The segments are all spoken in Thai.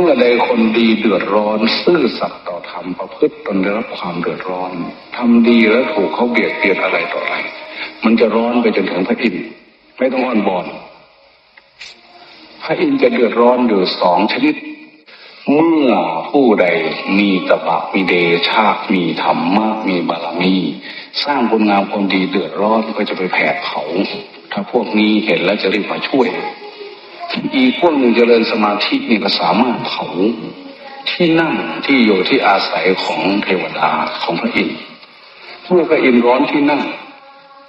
เมื่อใดคนดีเดือดร้อน ซื่อสัตย์ต่อธรรมประพฤติตนได้รับความเดือดร้อนทำดีแล้วถูกเขาเบียดเบียนอะไรต่ออะไร มันจะร้อนไปจนถึงพระอินทร์ไม่ต้องอ้อนบอนพระอินทร์จะเดือดร้อนอยู่สองชนิด เมื่อผู้ใดมีตบะมีเดชามีธรรมะมีบารมี สร้างคุณงามความดีเดือดร้อนก็จะไปแผดเผาถ้าพวกนี้เห็นแล้วจะรีบมาช่วย อีกพวกหนึ่งเจริญสมาธินี่ก็สามารถเผาที่นั่งที่อยู่ที่อาศัยของเทวดาของพระอินทร์เมื่อพระอินทร์ร้อนที่นั่ง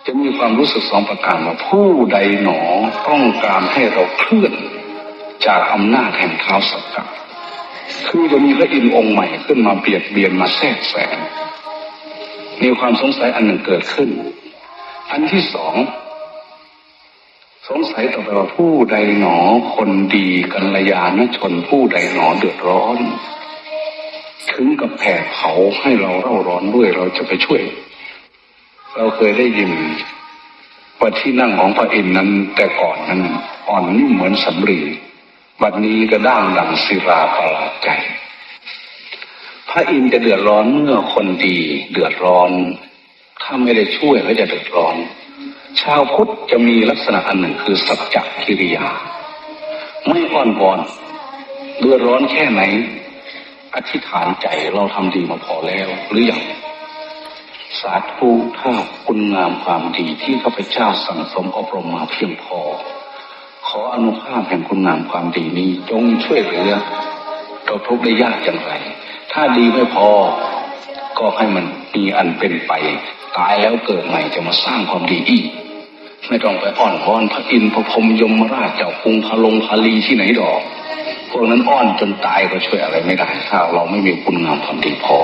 จะมีความรู้สึกสองประการว่าผู้ใดหนอต้องการให้เราเคลื่อนจากอำนาจแห่งเท้าสักกะคือจะมีพระอินทร์องค์ใหม่ขึ้นมาเบียดเบียนมาแทรกแซงมีความสงสัยอันหนึ่งเกิดขึ้น อันที่สอง สงสัยต่อไปว่าผู้ใดหนอคนดีกัลยาณชนผู้ใดหนอเดือดร้อน ถึงกับแผดเผาให้เราเร่าร้อนด้วยเราจะไปช่วย เราเคยได้ยินว่าที่นั่งของพระอินทร์นั้นแต่ก่อนนั้นอ่อนนิ่มเหมือนสำรีบัดนี้ก็ด้างดังศิลาประหลาดใจ พระอินทร์จะเดือดร้อนเมื่อคนดีเดือดร้อน ถ้าไม่ได้ช่วยก็จะเดือดร้อน ชาวพุทธจะมีลักษณะอันหนึ่งคือสัจจกิริยา ไม่อ้อนวอนเดือดร้อนแค่ไหน อธิษฐานใจเราทำดีมาพอแล้วหรืออยังสาธุถ้าคุณงามความดีที่ข้าพเจ้าสั่งสมอบรมมาเพียงพอ ขออนุภาพแห่งคุณงามความดีนี้จงช่วยเหลือเราทุกได้ยากอย่างไร ถ้าดีไม่พอ ก็ให้มันมีอันเป็นไป ตายแล้วเกิดใหม่จะมาสร้างความดีอีก ไม่ต้องไปอ้อนวอนพระอินทร์พระพรมยมราชเจ้ากรุงพะลงพาลีที่ไหนดอก พวกนั้นอ้อนจนตายก็ช่วยอะไรไม่ได้ ถ้าเราไม่มีคุณงามความดีพอ